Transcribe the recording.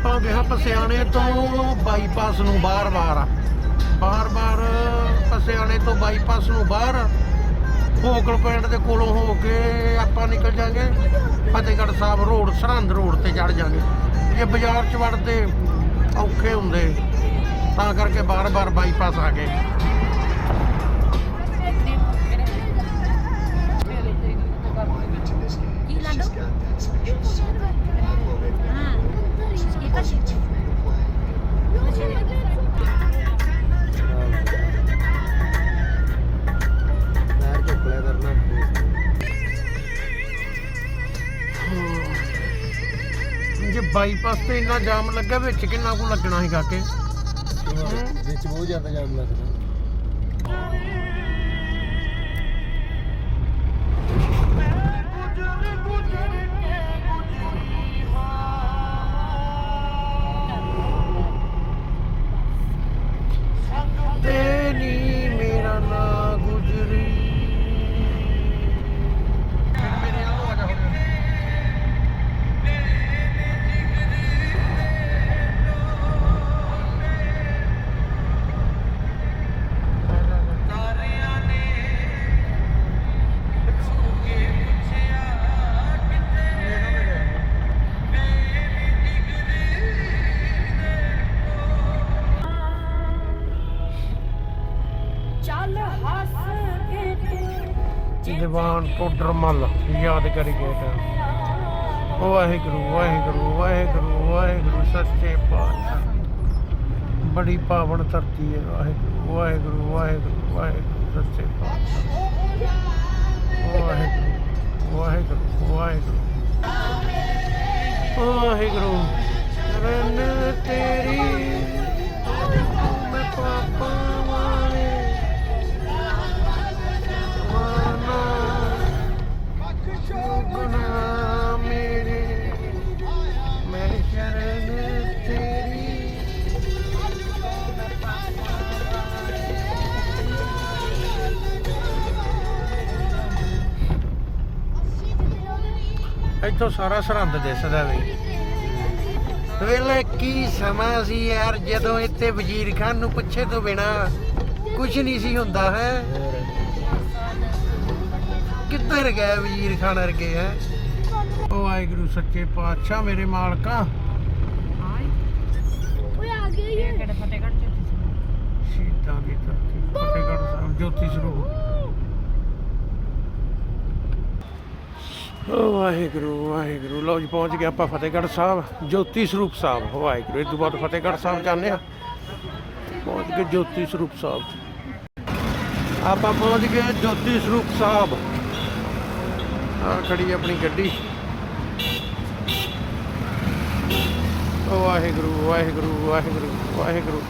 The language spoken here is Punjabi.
ਆਪਾਂ ਗਏ ਹਾਂ ਪਸਿਆਣੇ ਤੋਂ ਬਾਈਪਾਸ ਨੂੰ ਬਾਰ-ਬਾਰ ਬਾਰ-ਬਾਰ ਪਸਿਆਣੇ ਤੋਂ ਬਾਈਪਾਸ ਨੂੰ ਬਾਹਰ ਫੋਕਲ ਪੁਆਇੰਟ ਦੇ ਕੋਲੋਂ ਹੋ ਕੇ ਆਪਾਂ ਨਿਕਲ ਜਾਾਂਗੇ। ਫਤਿਹਗੜ੍ਹ ਸਾਹਿਬ ਰੋਡ, ਸਰਹੰਦ ਰੋਡ ਤੇ ਚੜ ਜਾਾਂਗੇ। ਜੇ ਬਾਜ਼ਾਰ ਚ ਵੜਦੇ, ਔਖੇ ਹੁੰਦੇ। ਤਾਂ ਕਰਕੇ ਬਾਰ-ਬਾਰ ਬਾਈਪਾਸ ਆ ਗਏ। ਜੇ ਬਾਈਪਾਸ ਤੇ ਇੰਨਾ ਜਾਮ ਲੱਗਾ, ਵਿੱਚ ਕਿੰਨਾ ਕੁ ਲੱਗਣਾ ਸੀ ਕਾਕੇ? ਵਿੱਚ ਬਹੁਤ ਜ਼ਿਆਦਾ ਜਾਮ ਲੱਗਦਾ। ਚੱਲ ਹੱਸ ਕੇ ਤੂੰ ਦੀਵਾਨ ਟੋਡਰ ਮੱਲ ਯਾਦ ਕਰੀ ਗਏ ਵਾਹਿਗੁਰੂ ਵਾਹਿਗੁਰੂ ਵਾਹਿਗੁਰੂ ਵਾਹਿਗੁਰੂ ਸੱਚੇ ਪਾਤਸ਼ਾਹ ਬੜੀ ਪਾਵਨ ਧਰਤੀ ਹੈ ਵਾਹਿਗੁਰੂ ਵਾਹਿਗੁਰੂ ਵਾਹਿਗੁਰੂ ਵਾਹਿਗੁਰੂ ਸੱਚੇ ਪਾਤਸ਼ਾਹ ਵਾਹਿਗੁਰੂ ਵਾਹਿਗੁਰੂ ਵਾਹਿਗੁਰੂ ਵਾਹਿਗੁਰੂ ਰਨ ਤੇਰੀ ਮੈਂ ਪਾਪਾ ਇੱਥੋਂ ਸਾਰਾ ਸਰਹੰਦ ਦਿਸਦਾ ਵੀ। ਵੇਲੇ ਕੀ ਸਮਾਂ ਸੀ ਯਾਰ ਜਦੋਂ ਇੱਥੇ ਵਜ਼ੀਰ ਖਾਨ ਨੂੰ ਪੁੱਛੇ ਤੋਂ ਬਿਨਾ ਕੁਝ ਨਹੀਂ ਸੀ ਹੁੰਦਾ ਹੈ? ਕਿੱਧਰ ਗਏ ਵਜ਼ੀਰ ਖਾਨ ਵਰਗੇ ਹੈ? ਉਹ ਵਾਹਿਗੁਰੂ ਸੱਚੇ ਪਾਤਸ਼ਾਹ ਮੇਰੇ ਮਾਲਕਾ। ਓਏ ਆ ਗਈ ਇਹ। ਕਿਹੜੇ ਫਤਿਹਗੜ੍ਹ ਚ? ਸੀ ਸ਼ਹੀਦਾਂ ਦੀ ਧਰਤੀ ਫਤਿਹਗੜ੍ਹ ਸਾਹਿਬ ਜੋਤੀ ਸਰੂਪ। ਵਾਹਿਗੁਰੂ ਵਾਹਿਗੁਰੂ। ਲਓ ਜੀ, ਪਹੁੰਚ ਗਏ ਆਪਾਂ ਫਤਿਹਗੜ੍ਹ ਸਾਹਿਬ, ਜੋਤੀ ਸਰੂਪ ਸਾਹਿਬ। ਵਾਹਿਗੁਰੂ, ਇਹ ਤੋਂ ਬਾਅਦ ਫਤਿਹਗੜ੍ਹ ਸਾਹਿਬ ਜਾਂਦੇ ਆ ਪਹੁੰਚ ਗਏ ਜੋਤੀ ਸਰੂਪ ਸਾਹਿਬ। ਆਪਾਂ ਪਹੁੰਚ ਗਏ ਜੋਤੀ ਸਰੂਪ ਸਾਹਿਬ। ਆ ਖੜੀ ਆਪਣੀ ਗੱਡੀ। ਵਾਹਿਗੁਰੂ ਵਾਹਿਗੁਰੂ ਵਾਹਿਗੁਰੂ ਵਾਹਿਗੁਰੂ।